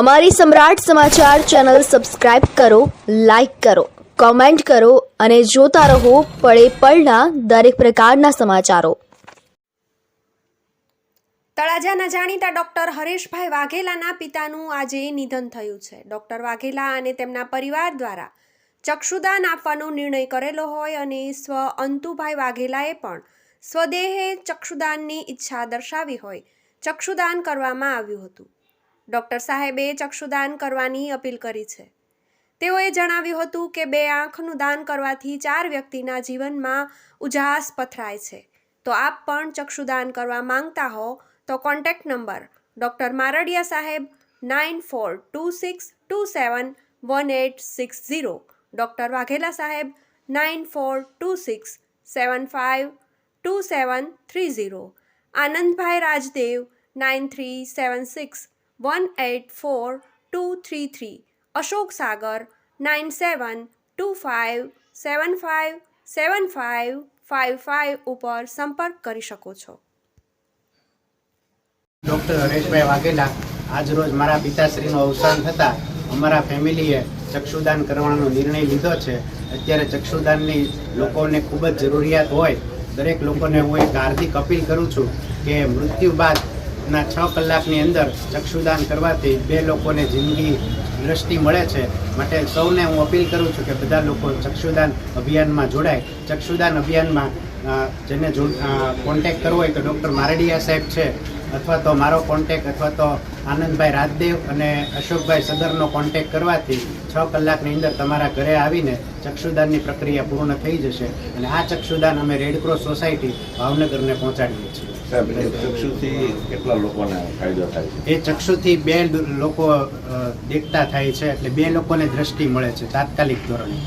અમારી Samrat Samachar channel subscribe કરો, like કરો, કોમેન્ટ કરો અને જોતા રહો પળે પળના દરેક પ્રકારના સમાચારો. તળાજાના જાણીતા ડોક્ટર હરેશભાઈ વાઘેલાના પિતાનું આજે નિધન થયું છે. ડોક્ટર વાઘેલા અને તેમના પરિવાર દ્વારા ચક્ષુદાન આપવાનો નિર્ણય કરેલો હોય અને સ્વ અંતુભાઈ વાઘેલાએ પણ સ્વદેહે ચક્ષુદાનની ઈચ્છા દર્શાવી હોય ચક્ષુદાન કરવામાં આવ્યું હતું. ડોક્ટર સાહેબે ચક્ષુદાન કરવાની અપીલ કરી છે. તેઓએ જણાવ્યું હતું કે બે આંખનું દાન કરવાથી ચાર વ્યક્તિના જીવનમાં ઉજાસ પથરાય છે. તો આપ પણ ચક્ષુદાન કરવા માંગતા હો તો કોન્ટેક્ટ નંબર ડૉક્ટર મારડિયા સાહેબ nine four two six two seven one eight six zero, doctor Vaghela સાહેબ nine four two six seven five two seven three zero, Anandbhai Rajdev nine three seven six one eight four two three three Ashok Sagar nine seven two five seven five seven five five five ઉપર સંપર્ક કરી શકો છો. Doctor Hareshbhai Vaghela આજરોજ મારા પિતાશ્રીનું અવસાન થતાં અમારા ફેમિલીએ ચક્ષુદાન કરવાનો નિર્ણય લીધો છે. અત્યારે ચક્ષુદાનની લોકોને ખૂબ જ જરૂરિયાત હોય. દરેક લોકોને હું એક હાર્દિક અપીલ કરું છું કે મૃત્યુ બાદના છ કલાકની અંદર ચક્ષુદાન કરવાથી બે લોકોને જિંદગી દ્રષ્ટિ મળે છે. માટે સૌને હું અપીલ કરું છું કે બધા લોકો ચક્ષુદાન અભિયાનમાં જોડાય. ચક્ષુદાન અભિયાનમાં જેને જો કોન્ટેક કરવો હોય તો ડૉક્ટર મારડિયા સાહેબ છે, અથવા તો મારો કોન્ટેક અથવા તો આનંદભાઈ રાજદેવ અને અશોકભાઈ સદરનો કોન્ટેક કરવાથી છ કલાકની અંદર તમારા ઘરે આવીને ચક્ષુદાનની પ્રક્રિયા પૂર્ણ થઈ જશે અને આ ચક્ષુદાન અમે રેડક્રોસ સોસાયટી ભાવનગરને પહોંચાડીએ છીએ. ચક્ષુથી કેટલા લોકોને એ ચક્ષુથી બે લોકો દેખતા થાય છે એટલે બે લોકોને દ્રષ્ટિ મળે છે તાત્કાલિક ધોરણે.